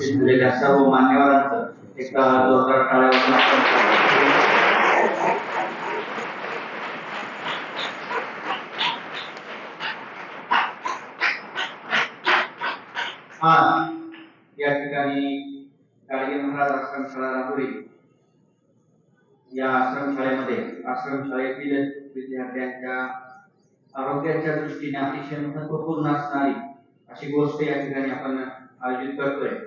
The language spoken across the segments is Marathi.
आपण उपस्थित झालेल्या सर्व मान्यवरांचं एका जोरदार टाळ्या आज या ठिकाणी गाडगे महाराज आश्रमशाळा राहुरी या आश्रमशाळेमध्ये आश्रमशाळेतील विद्यार्थ्यांच्या आरोग्याच्या दृष्टीने अतिशय महत्त्वपूर्ण असणारी अशी गोष्ट या ठिकाणी आपण आयोजित करतोय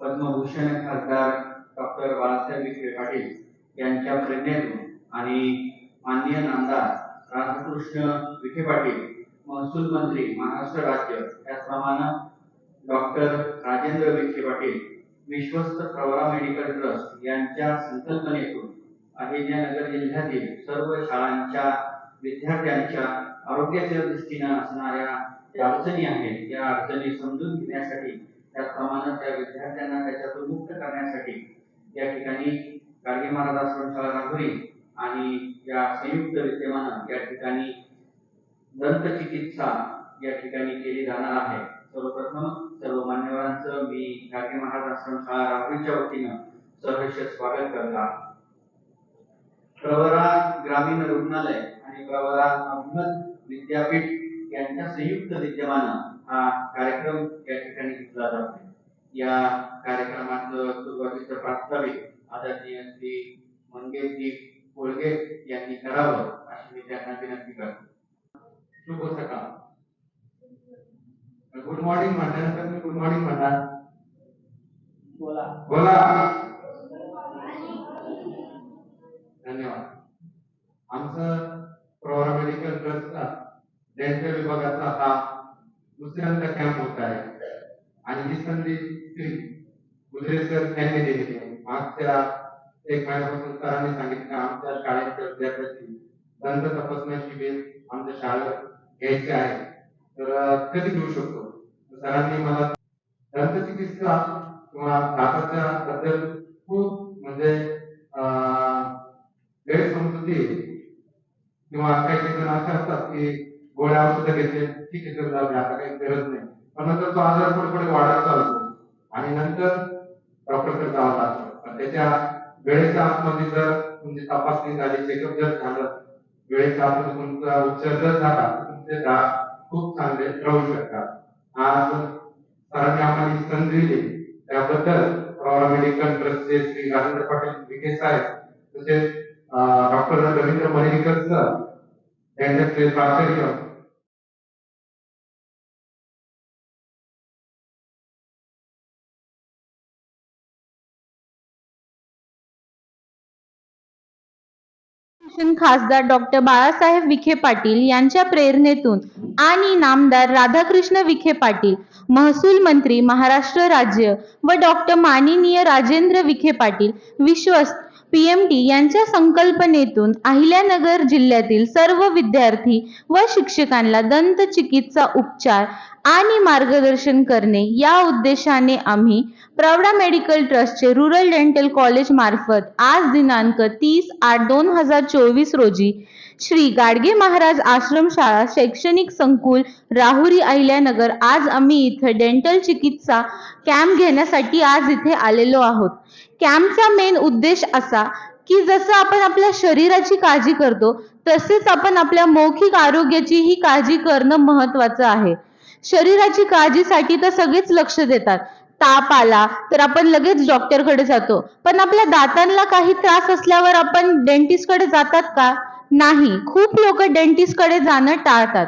पद्मभूषण खासदार डॉक्टर बाळासाहेब विखे पाटील यांच्या प्रेरणेतून आणि माननीय नामदार राधाकृष्ण विखे पाटील महसूल मंत्री महाराष्ट्र राज्य त्याचप्रमाणे डॉक्टर राजेंद्र विखे पाटील विश्वस्त प्रवरा मेडिकल ट्रस्ट यांच्या संकल्पनेतून अहिल्यानगर जिल्ह्यातील सर्व शाळांच्या विद्यार्थ्यांच्या आरोग्याच्या दृष्टीने असणाऱ्या ज्या अडचणी आहेत त्या अडचणी समजून घेण्यासाठी त्याचप्रमाणे त्या विद्यार्थ्यांना त्याच्यातून मुक्त करण्यासाठी या ठिकाणी गाडगे महाराज आश्रमशाळा राहुरी आणि या संयुक्त विद्यमानं या ठिकाणी दंत चिकित्सा या ठिकाणी केली जाणार आहे. सर्वप्रथम सर्व मान्यवरांचं मी गाडगे महाराज आश्रमशाळा राहुरीच्या वतीनं सहर्ष स्वागत करता. प्रवरा ग्रामीण रुग्णालय आणि प्रवरा अभिमत विद्यापीठ यांच्या संयुक्त विद्यमानं हा कार्यक्रम या ठिकाणी घेतला जातो. या कार्यक्रमाचं सुरुवातीचं प्रास्ताविक आदरणीय श्री मंगेशजी कोळगे यांनी करावं अशी मी त्यांना विनंती करतो. शुभ सकाळ. गुड मॉर्निंग म्हटल्यानंतर मी गुड मॉर्निंग म्हणणार बोला. बोला. धन्यवाद. आमचं प्रवरा मेडिकल ट्रस्टचा डेंटल विभागाचा हा दुसऱ्यांदा कॅम्प होत आहे. आणि ही संधी श्री गुजरे सर त्यांनी दिली मागच्या एक महिन्यापासून सरांनी सांगितलं आमच्या शाळेच्या विद्यार्थ्यांची दंत तपासणी शिबिर आमच्या शाळेत घ्यायचे आहे. तर कधी घेऊ शकतो? सरांनी मला दंत चिकित्सा किंवा दाताच्या बद्दल खूप म्हणजे अं, गैरसमजुती किंवा काही काही जण असे असतात की गोळ्या औषधं घेतले ठीक आहे तर जाऊ आता काही गरज नाही. पण नंतर तो आजार पुढे पुढे वाढत चालतो. आणि नंतर डॉक्टरकडे जावं लागतं. पण त्याच्या वेळेच्या आतमध्ये जर तुमची तपासणी झाली चेकअप जर झालं वेळेच्या आतमध्ये तुमचा उपचार जर झाला तुमचे दात खूप चांगले राहू शकतात. आज सरांनी आम्हाला ही संधी दिली. त्याबद्दल प्रवरा मेडिकल ट्रस्टचे श्री राजेंद्र पाटील विखे साहेब तसेच डॉक्टर रवींद्र मरेकर सर प्राचार्य शिक्षण खासदार डॉक्टर बाळासाहेब विखे पाटील यांच्या प्रेरणेतून आणि नामदार राधाकृष्ण विखे पाटील महसूल मंत्री महाराष्ट्र राज्य व डॉक्टर माननीय राजेंद्र विखे पाटील विश्वस्त पीएमटी यांच्या संकल्पनेतून अहिल्यानगर जिल्ह्यातील सर्व विद्यार्थी व शिक्षकांना दंत चिकित्सा उपचार आणि मार्गदर्शन करणे या उद्देशाने आम्ही प्रवडा मेडिकल ट्रस्टचे रुरल डेंटल कॉलेज मार्फत आज दिनांक तीस आठ दोन हजार चोवीस रोजी श्री गाडगे महाराज आश्रमशाळा शैक्षणिक संकुल राहुरी अहिल्यानगर. आज आम्ही इथे डेंटल चिकित्सा कॅम्प घेण्यासाठी आज इथे आलेलो आहोत. कॅम्पचा मेन उद्देश असा की जसं आपण आपल्या शरीराची काळजी करतो तसेच आपण आपल्या मौखिक आरोग्याचीही काळजी करणं महत्वाचं आहे. शरीराची काळजीसाठी तर सगळेच लक्ष देतात. ताप आला तर आपण लगेच डॉक्टरकडे जातो. पण आपल्या दातांना काही त्रास असल्यावर आपण डेंटिस्टकडे जातात का? नाही. खूप लोक डेंटिस्टकडे जाणं टाळतात.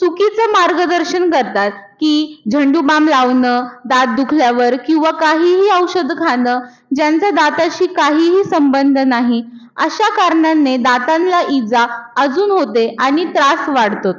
चुकीचं मार्गदर्शन करतात की झंडू बाम लावणं दात दुखल्यावर किंवा काहीही औषध खाणं ज्यांचा दाताशी काहीही संबंध नाही अशा कारणांनी दातांना इजा अजून होते आणि त्रास वाढतो.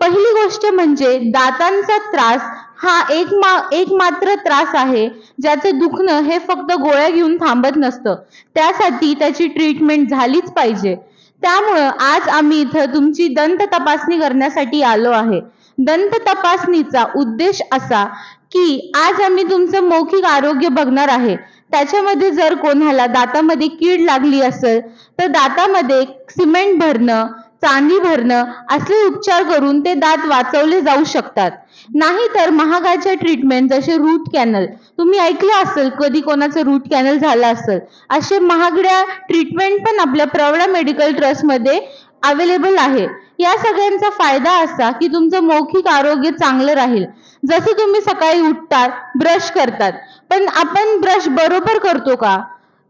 पहिली गोष्ट म्हणजे दातांचा त्रास हा एक मा एक मात्र त्रास आहे ज्याचे दुखणं हे फक्त गोळ्या घेऊन थांबत नसतं. त्यासाठी त्याची ट्रीटमेंट झालीच पाहिजे. त्यामुळं आज आम्ही इथं तुमची दंत तपासणी करण्यासाठी आलो आहे. दंत तपासणीचा उद्देश असा की आज आम्ही तुमचं मौखिक आरोग्य बघणार आहे. त्याच्यामध्ये जर कोणाला दातामध्ये कीड लागली असेल तर दातामध्ये सिमेंट भरणं चांदी भरणं असे उपचार करून ते दात वाचवले जाऊ शकतात. नाही तर महागाच्या ट्रीटमेंट जसे रूट कॅनल तुम्ही ऐकलं असेल कधी कोणाचं रूट कॅनल झालं असेल असे महागड्या ट्रीटमेंट पण आपल्या प्रवडा मेडिकल ट्रस्टमध्ये अवेलेबल आहे. या सगळ्यांचा फायदा असा की तुमचं मौखिक आरोग्य चांगलं राहील. जसं तुम्ही सकाळी उठतात ब्रश करतात. पण आपण ब्रश बरोबर करतो का?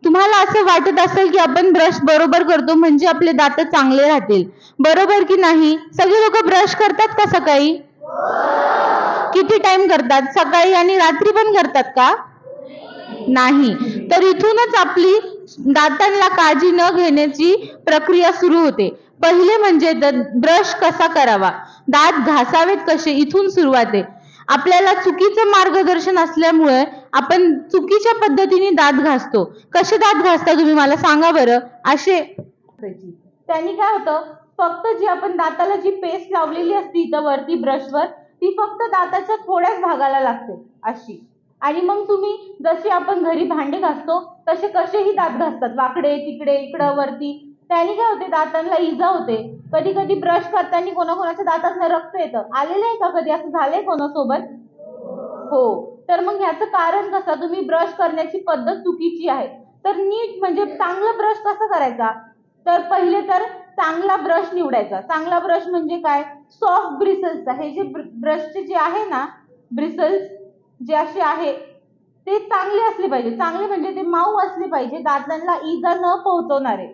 तुम्हाला असं वाटत असेल की आपण ब्रश बरोबर करतो म्हणजे आपले दात चांगले राहतील. बरोबर की नाही? सगळे लोक ब्रश करतात का सकाळी? किती टाइम करतात? सकाळी आणि रात्री पण करतात का? नाही. तर इथूनच आपली दातांना काळजी न घेण्याची प्रक्रिया सुरू होते. पहिले म्हणजे ब्रश कसा करावा? दात घासावेत कसे? इथून सुरुवात आहे. आपल्याला चुकीचं मार्गदर्शन असल्यामुळे आपण चुकीच्या पद्धतीने दात घासतो. कसे दात घासता तुम्ही मला सांगा बरं? असे. त्यांनी काय होतं? फक्त जी आपण दाताला जी पेस्ट लावलेली असते इथं वरती ब्रशवर ती फक्त दाताच्या थोड्याच भागाला लागते. अशी. आणि मग तुम्ही जसे आपण घरी भांडे घासतो तसे कसेही दात घासतात. वाकडे तिकडे इकडं वरती. त्याने काय होते? दातांना इजा होते. कधी कधी ब्रश करताना कोणाकोणाच्या दातात रक्त येतं. आलेलं आहे का कधी? असं झालंय कोणासोबत? हो. तर मग ह्याचं कारण कसं? तुम्ही ब्रश करण्याची पद्धत चुकीची आहे. तर नीट म्हणजे चांगला ब्रश कसा करायचा? तर पहिले तर चांगला ब्रश निवडायचा. चांगला ब्रश म्हणजे काय? सॉफ्ट ब्रिसल्स हे जे ब्रशचे जे आहे ना ब्रिसल्स जे असे आहे ते चांगले असले पाहिजे. चांगले म्हणजे ते माऊ असले पाहिजे. दातांना इजा न पोहोचवणारे.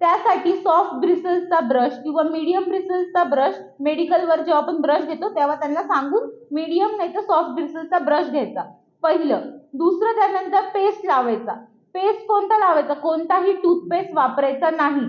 त्यासाठी सॉफ्ट ब्रिसल्सचा ब्रश किंवा मीडियम ब्रिसल्सचा ब्रश मेडिकलवर जेव्हा आपण ब्रश घेतो तेव्हा त्यांना सांगून मीडियम नाही तर सॉफ्ट ब्रिसल्सचा ब्रश घ्यायचा. पहिलं. दुसरं त्यानंतर पेस्ट लावायचा. पेस्ट कोणता लावायचा? कोणताही टूथपेस्ट वापरायचा नाही.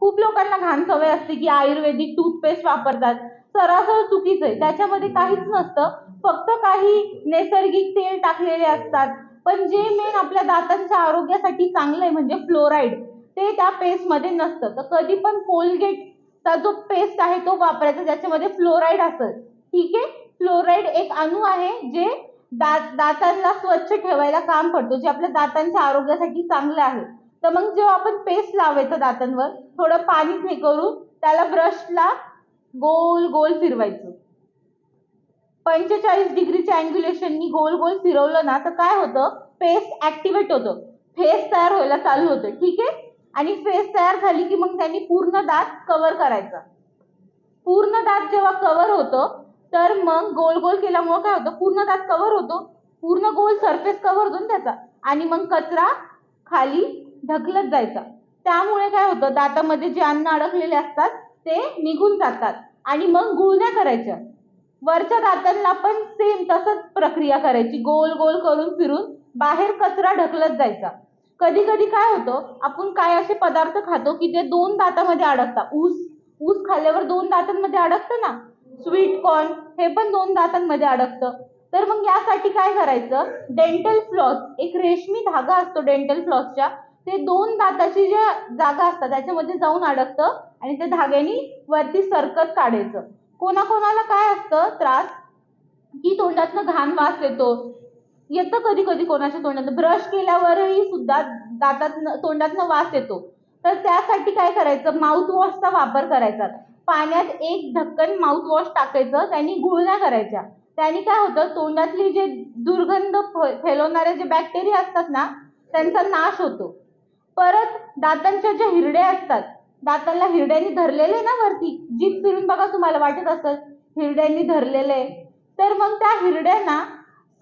खूप लोकांना घाण सवय असते की आयुर्वेदिक टूथपेस्ट वापरतात. सरासर चुकीचं आहे. त्याच्यामध्ये काहीच नसतं. फक्त काही नैसर्गिक तेल टाकलेले असतात. पण जे मेन आपल्या दातांच्या आरोग्यासाठी चांगलं आहे म्हणजे फ्लोराईड ते त्या पेस्टमध्ये नसतं. तर कधी पण कोलगेटचा जो पेस्ट आहे तो वापरायचा ज्याच्यामध्ये फ्लोराईड असेल. ठीक आहे? फ्लोराईड एक अणू आहे जे दात दातांना स्वच्छ ठेवायला काम करतो जे आपल्या दातांच्या आरोग्यासाठी चांगलं आहे. तर मग जेव्हा आपण पेस्ट लावायचं दातांवर थोडं पाणी हे करून त्याला ब्रशला गोल गोल फिरवायचं. पंचेचाळीस डिग्रीच्या अँग्युलेशननी गोल गोल फिरवलं ना तर काय होतं? पेस्ट ऍक्टिव्हेट होतं. फेस तयार व्हायला चालू होतं. ठीक आहे? आणि फेस तयार झाली की मग त्यांनी पूर्ण दात कव्हर करायचा. पूर्ण दात जेव्हा कव्हर होतं तर मग गोल गोल केल्यामुळं काय होतं? पूर्ण दात कव्हर होतो. पूर्ण गोल सरफेस कव्हर होतो त्याचा. आणि मग कचरा खाली ढकलत जायचा. त्यामुळे काय होतं? दातामध्ये जे अन्न अडकलेले असतात ते निघून जातात. आणि मग गुळण्या करायच्या. वरच्या दातांना पण सेम तसंच प्रक्रिया करायची. गोल गोल करून फिरून बाहेर कचरा ढकलत जायचा. कधी कधी काय होतं आपण काय असे पदार्थ खातो की ते दोन दातामध्ये अडकतात. ऊस ऊस खाल्ल्यावर दोन दातांमध्ये अडकतं ना? स्वीट कॉर्न हे पण दोन दातांमध्ये अडकतं. तर मग यासाठी काय करायचं? डेंटल फ्लॉस एक रेशमी धागा असतो डेंटल फ्लॉसच्या ते दोन दाताची ज्या जागा असतात त्याच्यामध्ये जाऊन अडकतं आणि त्या धाग्यानी वरती सरकत काढायचं. कोणाकोणाला काय असतं? त्रास? की तोंडातनं घाण वास येतो येतं कधी कधी कोणाच्या तोंडात. ब्रश केल्यावरही सुद्धा दातात तोंडातनं वास येतो. तर त्यासाठी काय करायचं? माउथ वॉशचा वापर करायचा. पाण्यात एक ढक्कन माउथ वॉश टाकायचं. त्यांनी गुळण्या करायच्या. त्याने काय होतं? तोंडातली जे दुर्गंध फैलवणारे जे बॅक्टेरिया असतात ना त्यांचा नाश होतो. परत दातांच्या ज्या हिरड्या असतात दातांना हिरड्यांनी धरलेले ना वरती? जीभ फिरून बघा तुम्हाला वाटत असत हिरड्यांनी धरलेले तर मग त्या हिरड्यांना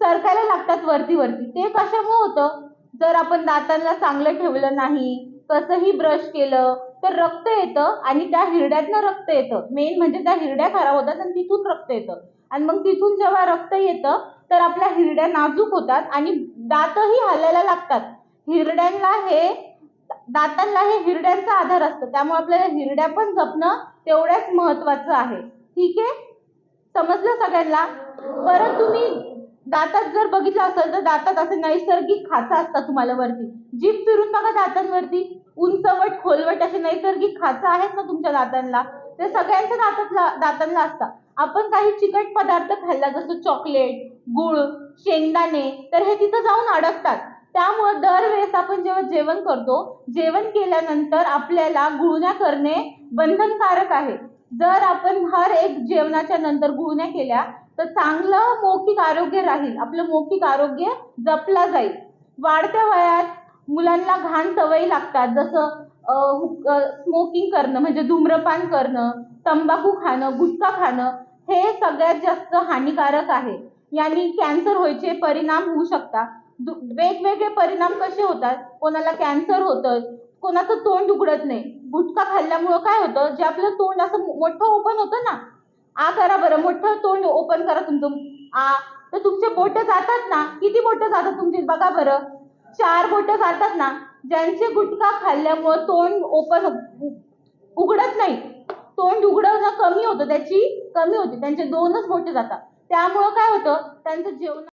सरकायला लागतात वरती वरती. ते कशामुळे होतं? जर आपण दातांना चांगलं ठेवलं नाही कसंही ब्रश केलं तर रक्त येतं आणि त्या हिरड्यातनं रक्त येतं. मेन म्हणजे त्या हिरड्या खराब होतात आणि तिथून रक्त येतं. आणि मग तिथून जेव्हा रक्त येतं तर आपल्या हिरड्या नाजूक होतात आणि दातही हालायला लागतात. हिरड्यांना हे दातांना हे हिरड्यांचा आधार असतो. त्यामुळे आपल्याला हिरड्या पण जपणं तेवढ्याच महत्वाचं आहे. ठीक आहे? समजलं सगळ्यांना? परत तुम्ही दातात जर बघितलं असेल तर दातात असे नैसर्गिक खाचा असतात तुम्हाला वरती. जीभ फिरून बघा दातांवरती. उंचवट खोलवट असे नैसर्गिक खाचा आहेत ना तुमच्या दातांना. ते सगळ्यांच्या दातातला दातांना असतात. आपण काही चिकट पदार्थ खाल्ला जसं चॉकलेट गुळ शेंगदाणे तर हे तिथं जाऊन अडकतात. त्यामुळे दरवेळेस आपण जेव्हा जेवण करतो जेवण केल्यानंतर आपल्याला गुळण्या करणे बंधनकारक आहे. जर आपण हर एक जेवणाच्या नंतर गुळण्या केल्या तर चांगलं मौखिक आरोग्य राहील. आपलं मौखिक आरोग्य जपला जाईल. वाढत्या वयात मुलांना घाण सवयी लागतात. जसं स्मोकिंग करणं म्हणजे धूम्रपान करणं तंबाखू खाणं गुटखा खाणं हे सगळ्यात जास्त हानिकारक आहे. याने कॅन्सर व्हायचे परिणाम होऊ शकतात. दु- वेगवेगळे परिणाम कसे होतात? कोणाला कॅन्सर होतं कोणाचं तोंड उघडत नाही. गुटखा खाल्ल्यामुळं काय होतं? जे आपलं तोंड असं मोठं ओपन होतं ना आ करा बरं. मोठं तोंड ओपन करा तुमचं. आ तर तुमचे बोटं जातात ना? किती बोटं जातात तुमची? बघा बरं. चार बोटं जातात ना? ज्यांचे गुटखा खाल्ल्यामुळं तोंड ओपन हो- उघडत नाही. तोंड उघडणं कमी होतं. त्याची कमी होते. त्यांचे दोनच बोट जातात. त्यामुळं काय होतं? त्यांचं जेवण